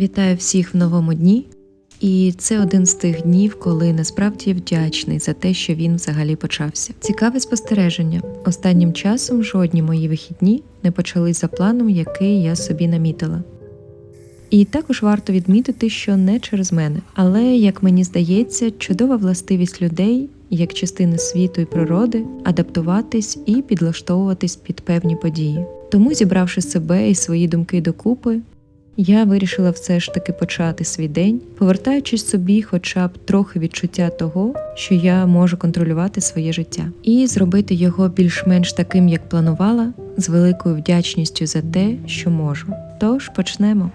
Вітаю всіх в новому дні. І це один з тих днів, коли насправді вдячний за те, що він взагалі почався. Цікаве спостереження. Останнім часом жодні мої вихідні не почались за планом, який я собі намітила. І також варто відмітити, що не через мене, але, як мені здається, чудова властивість людей, як частини світу і природи, адаптуватись і підлаштовуватись під певні події. Тому, зібравши себе і свої думки докупи, я вирішила все ж таки почати свій день, повертаючись собі, хоча б трохи відчуття того, що я можу контролювати своє життя, і зробити його більш-менш таким, як планувала, з великою вдячністю за те, що можу. Тож почнемо.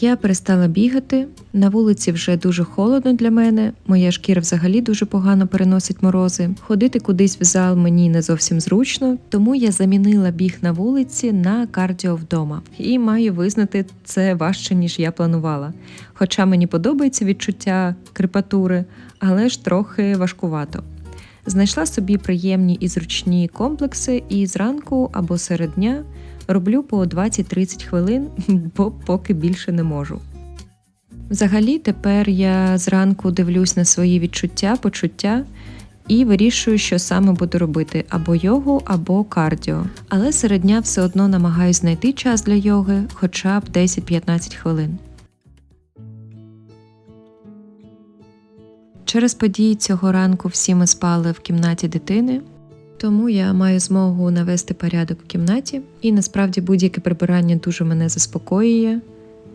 Я перестала бігати. На вулиці вже дуже холодно для мене. Моя шкіра взагалі дуже погано переносить морози. Ходити кудись в зал мені не зовсім зручно, тому я замінила біг на вулиці на кардіо вдома. І маю визнати, це важче ніж я планувала. Хоча мені подобається відчуття крепатури, але ж трохи важкувато. Знайшла собі приємні і зручні комплекси, і зранку або серед дня роблю по 20-30 хвилин, бо поки більше не можу. Взагалі, тепер я зранку дивлюсь на свої відчуття, почуття і вирішую, що саме буду робити або йогу, або кардіо. Але серед дня все одно намагаюсь знайти час для йоги хоча б 10-15 хвилин. Через події цього ранку всі ми спали в кімнаті дитини, тому я маю змогу навести порядок в кімнаті, і насправді будь-яке прибирання дуже мене заспокоює,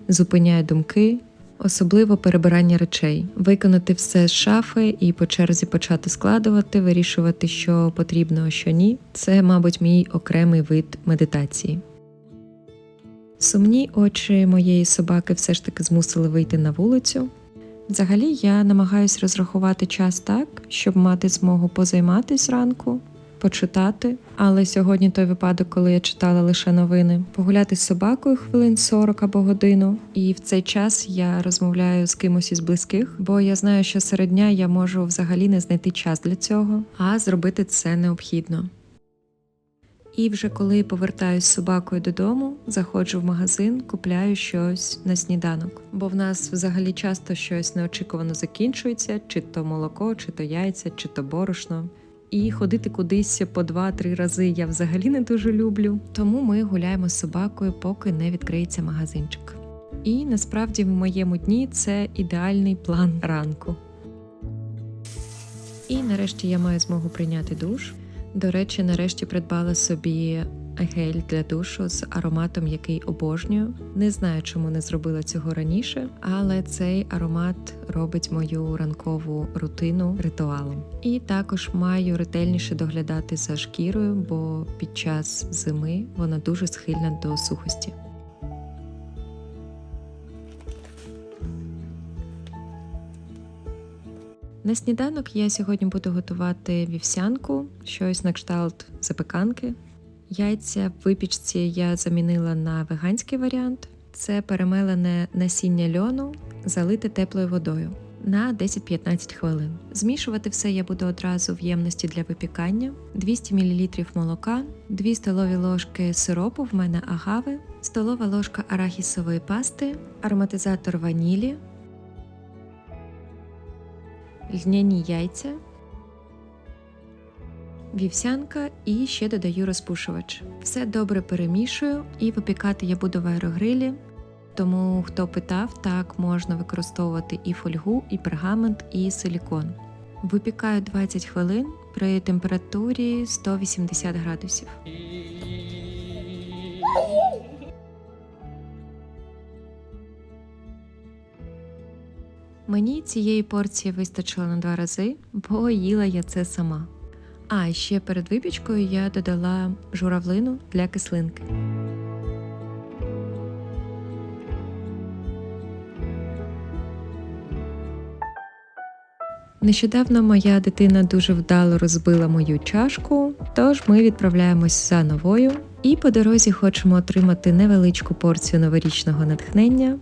зупиняє думки, особливо перебирання речей, виконати все з шафи і по черзі почати складувати, вирішувати, що потрібно, а що ні. Це, мабуть, мій окремий вид медитації. Сумні очі моєї собаки все ж таки змусили вийти на вулицю. Взагалі я намагаюся розрахувати час так, щоб мати змогу позайматись ранку, почитати. Але сьогодні той випадок, коли я читала лише новини, погуляти з собакою хвилин 40 або годину, і в цей час я розмовляю з кимось із близьких, бо я знаю, що серед дня я можу взагалі не знайти час для цього, а зробити це необхідно. І вже коли повертаюсь з собакою додому, заходжу в магазин, купляю щось на сніданок. Бо в нас взагалі часто щось неочікувано закінчується, чи то молоко, чи то яйця, чи то борошно. І ходити кудись по два-три рази я взагалі не дуже люблю. Тому ми гуляємо з собакою, поки не відкриється магазинчик. І насправді в моєму дні це ідеальний план ранку. І нарешті я маю змогу прийняти душ. До речі, нарешті придбала собі гель для душу з ароматом, який обожнюю. Не знаю, чому не зробила цього раніше, але цей аромат робить мою ранкову рутину ритуалом. І також маю ретельніше доглядати за шкірою, бо під час зими вона дуже схильна до сухості. На сніданок я сьогодні буду готувати вівсянку, щось на кшталт запеканки. Яйця в випічці я замінила на веганський варіант. Це перемелене насіння льону, залите теплою водою на 10-15 хвилин. Змішувати все я буду одразу в ємності для випікання, 200 мл молока, 2 столові ложки сиропу, в мене агави, столова ложка арахісової пасти, ароматизатор ванілі, льняні яйця, вівсянка і ще додаю розпушувач. Все добре перемішую і випікати я буду в аерогрилі. Тому, хто питав, так можна використовувати і фольгу, і пергамент, і силікон. Випікаю 20 хвилин при температурі 180 градусів. Мені цієї порції вистачило на два рази, бо їла я це сама. А ще перед випічкою я додала журавлину для кислинки. Нещодавно моя дитина дуже вдало розбила мою чашку, тож ми відправляємось за новою і по дорозі хочемо отримати невеличку порцію новорічного натхнення.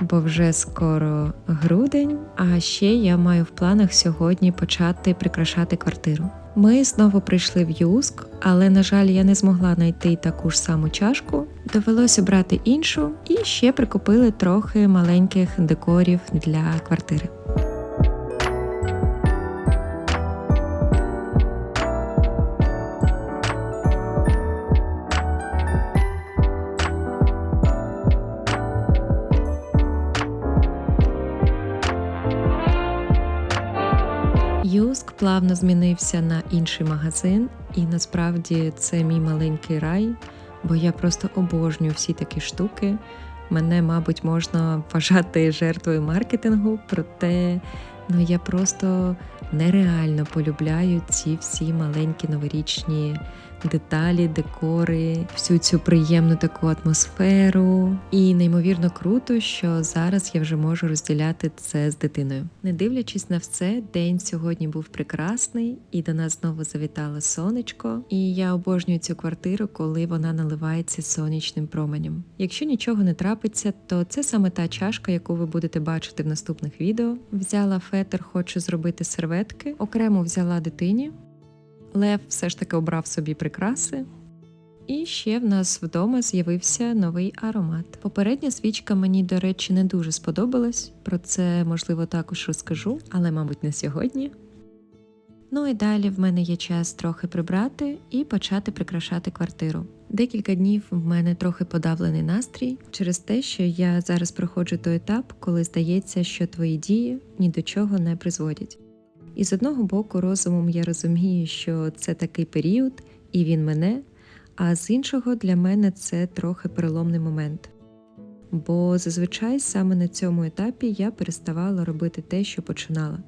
Бо вже скоро грудень. А ще я маю в планах сьогодні почати прикрашати квартиру. Ми знову прийшли в Юск, але на жаль, я не змогла знайти таку ж саму чашку. Довелося брати іншу і ще прикупили трохи маленьких декорів для квартири. Юск плавно змінився на інший магазин, і насправді це мій маленький рай, бо я просто обожнюю всі такі штуки. Мене, мабуть, можна вважати жертвою маркетингу, проте ну, я просто нереально полюбляю ці всі маленькі новорічні деталі, декори, всю цю приємну таку атмосферу. І неймовірно круто, що зараз я вже можу розділяти це з дитиною. Не дивлячись на все, день сьогодні був прекрасний, і до нас знову завітало сонечко. І я обожнюю цю квартиру, коли вона наливається сонячним променем. Якщо нічого не трапиться, то це саме та чашка, яку ви будете бачити в наступних відео. Взяла фетр, хочу зробити серветки, окремо взяла дитині. Лев все ж таки обрав собі прикраси. І ще в нас вдома з'явився новий аромат. Попередня свічка мені, до речі, не дуже сподобалась. Про це, можливо, також розкажу, але, мабуть, не сьогодні. Ну і далі в мене є час трохи прибрати і почати прикрашати квартиру. Декілька днів в мене трохи подавлений настрій через те, що я зараз проходжу той етап, коли здається, що твої дії ні до чого не призводять. І з одного боку, розумом я розумію, що це такий період, і він мене, а з іншого для мене це трохи переломний момент. Бо зазвичай саме на цьому етапі я переставала робити те, що починала.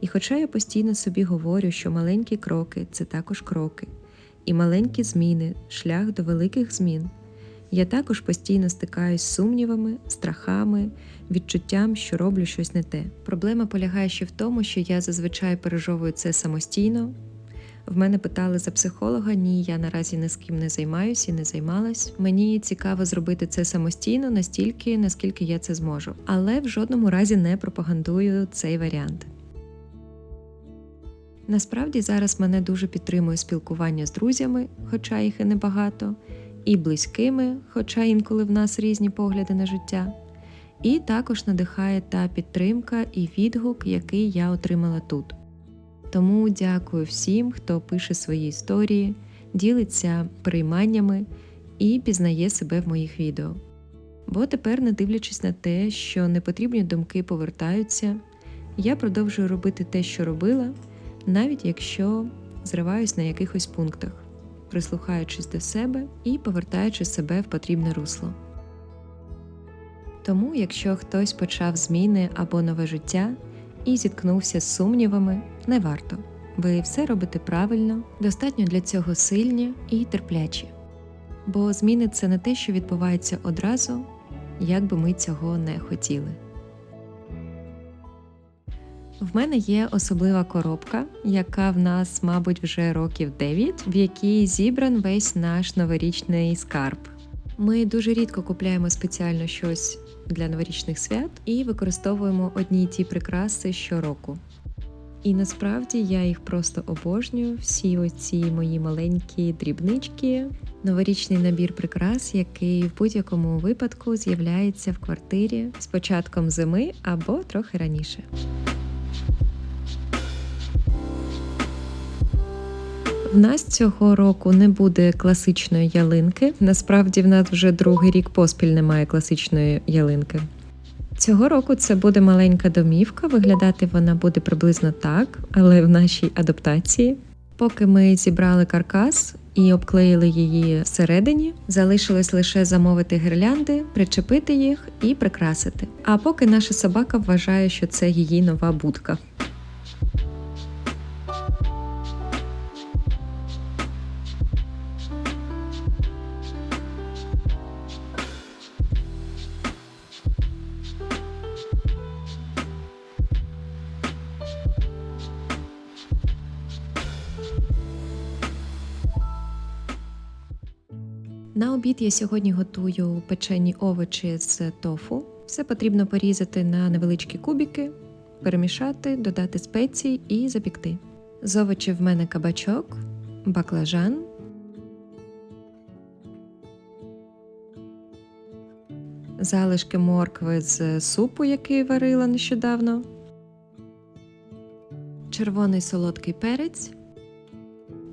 І хоча я постійно собі говорю, що маленькі кроки це також кроки, і маленькі зміни шлях до великих змін. Я також постійно стикаюсь з сумнівами, страхами, відчуттям, що роблю щось не те. Проблема полягає ще в тому, що я зазвичай пережовую це самостійно. В мене питали за психолога, ні, я наразі ні з ким не займаюся і не займалась. Мені цікаво зробити це самостійно настільки, наскільки я це зможу, але в жодному разі не пропагандую цей варіант. Насправді зараз мене дуже підтримує спілкування з друзями, хоча їх і небагато, і близькими, хоча інколи в нас різні погляди на життя. І також надихає та підтримка і відгук, який я отримала тут. Тому дякую всім, хто пише свої історії, ділиться прийманнями і пізнає себе в моїх відео. Бо тепер, не дивлячись на те, що непотрібні думки повертаються, я продовжую робити те, що робила, навіть якщо зриваюсь на якихось пунктах, прислухаючись до себе і повертаючи себе в потрібне русло. Тому, якщо хтось почав зміни або нове життя і зіткнувся з сумнівами, не варто. Ви все робите правильно, достатньо для цього сильні і терплячі. Бо зміни це не те, що відбувається одразу, як би ми цього не хотіли. В мене є особлива коробка, яка в нас, мабуть, вже років 9, в якій зібран весь наш новорічний скарб. Ми дуже рідко купляємо спеціально щось для новорічних свят і використовуємо одні й ті прикраси щороку. І насправді я їх просто обожнюю, всі оці мої маленькі дрібнички, новорічний набір прикрас, який в будь-якому випадку з'являється в квартирі з початком зими або трохи раніше. В нас цього року не буде класичної ялинки. Насправді в нас вже другий рік поспіль немає класичної ялинки. Цього року це буде маленька домівка. Виглядати вона буде приблизно так, але в нашій адаптації. Поки ми зібрали каркас і обклеїли її всередині, залишилось лише замовити гірлянди, причепити їх і прикрасити. А поки наша собака вважає, що це її нова будка. На обід я сьогодні готую печені овочі з тофу. Все потрібно порізати на невеличкі кубики, перемішати, додати спеції і запікти. З овочів в мене кабачок, баклажан, залишки моркви з супу, який варила нещодавно, червоний солодкий перець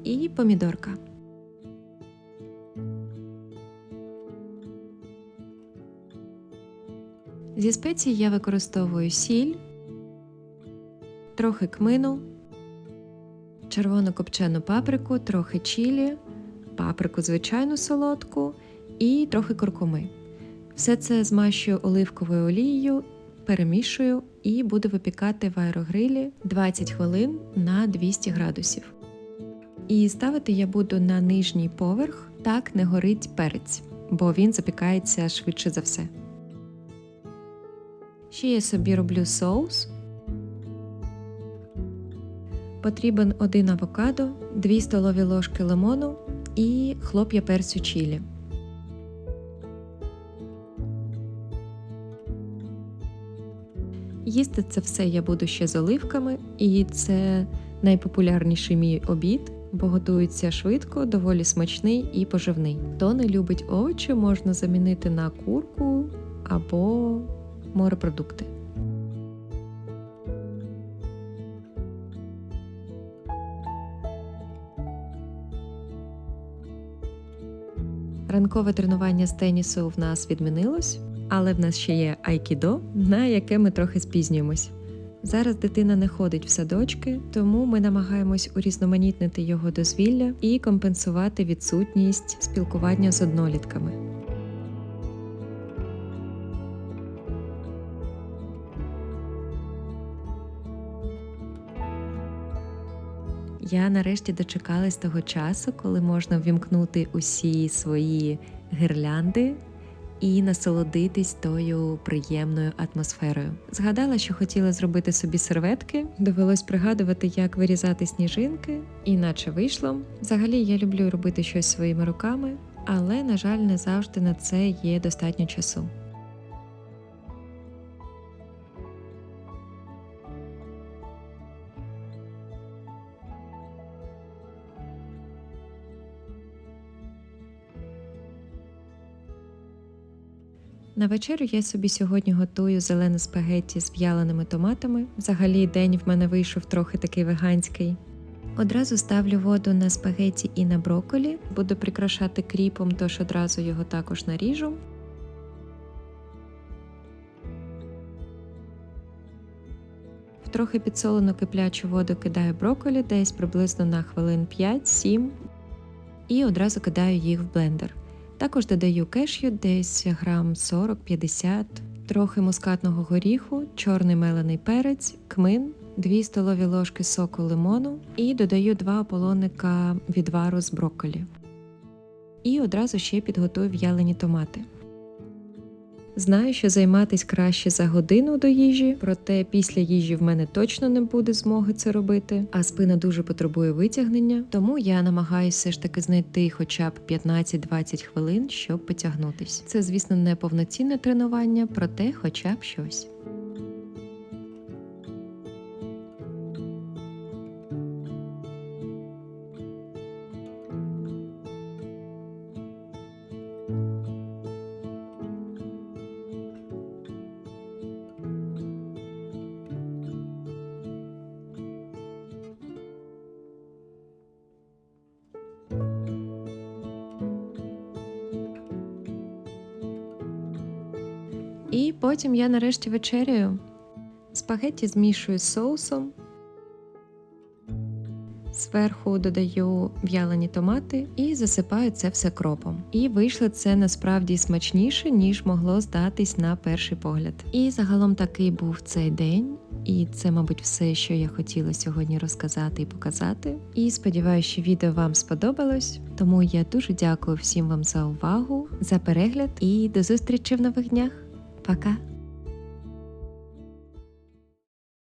і помідорка. Зі спецій я використовую сіль, трохи кмину, червону копчену паприку, трохи чілі, паприку звичайну солодку і трохи куркуми. Все це змащую оливковою олією, перемішую і буду випікати в аерогрилі 20 хвилин на 200 градусів. І ставити я буду на нижній поверх, так не горить перець, бо він запікається швидше за все. Ще я собі роблю соус. Потрібен один авокадо, 2 столові ложки лимону і хлоп'я перцю чілі. Їсти це все я буду ще з оливками, і це найпопулярніший мій обід, бо готується швидко, доволі смачний і поживний. Хто не любить овочі, можна замінити на курку або морепродукти. Ранкове тренування з тенісу в нас відмінилось, але в нас ще є айкідо, на яке ми трохи спізнюємось. Зараз дитина не ходить в садочки, тому ми намагаємось урізноманітнити його дозвілля і компенсувати відсутність спілкування з однолітками. Я нарешті дочекалась того часу, коли можна ввімкнути усі свої гірлянди і насолодитись тою приємною атмосферою. Згадала, що хотіла зробити собі серветки, довелось пригадувати, як вирізати сніжинки, іначе вийшло. Взагалі я люблю робити щось своїми руками, але, на жаль, не завжди на це є достатньо часу. На вечерю я собі сьогодні готую зелене спагетті з в'яленими томатами. Взагалі день в мене вийшов трохи такий веганський. Одразу ставлю воду на спагетті і на брокколі. Буду прикрашати кріпом, тож одразу його також наріжу. В трохи підсолену киплячу воду кидаю брокколі десь приблизно на хвилин 5-7 і одразу кидаю їх в блендер. Також додаю кешю десь грам 40-50, трохи мускатного горіху, чорний мелений перець, кмин, 2 столові ложки соку лимону і додаю 2 ополонника відвару з брокколі. І одразу ще підготую в'ялені томати. Знаю, що займатись краще за годину до їжі, проте після їжі в мене точно не буде змоги це робити, а спина дуже потребує витягнення, тому я намагаюся все ж таки знайти хоча б 15-20 хвилин, щоб потягнутись. Це, звісно, не повноцінне тренування, проте хоча б щось. І потім я нарешті вечеряю. Спагетті змішую з соусом. Зверху додаю в'ялені томати і засипаю це все кропом. І вийшло це насправді смачніше, ніж могло здатись на перший погляд. І загалом такий був цей день. І це, мабуть, все, що я хотіла сьогодні розказати і показати. І сподіваюся, що відео вам сподобалось. Тому я дуже дякую всім вам за увагу, за перегляд і до зустрічі в нових днях. Пока!